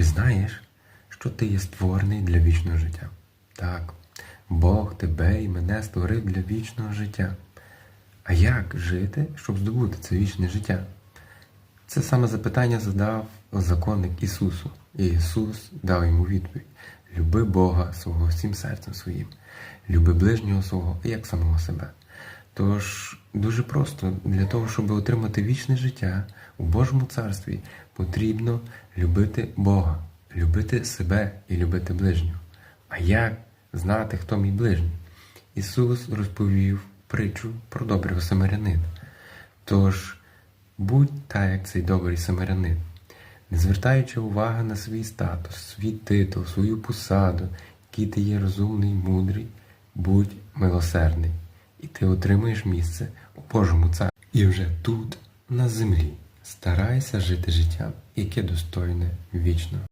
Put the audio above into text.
Ти знаєш, що ти є створений для вічного життя? Так, Бог тебе і мене створив для вічного життя. А як жити, щоб здобути це вічне життя? Це саме запитання задав законник Ісусу. І Ісус дав йому відповідь: Люби Бога свого всім серцем своїм, люби ближнього свого як самого себе. Тож дуже просто для того, щоб отримати вічне життя у Божому царстві, потрібно любити Бога, любити себе і любити ближнього. А як знати, хто мій ближній? Ісус розповів притчу про доброго самарянина. Тож будь так, як цей добрий самарянин, не звертаючи уваги на свій статус, свій титул, свою посаду, який ти є розумний, мудрий, будь милосердний, і ти отримаєш місце у Божому царстві. І вже тут, на землі, старайся жити життям, яке достойне вічно.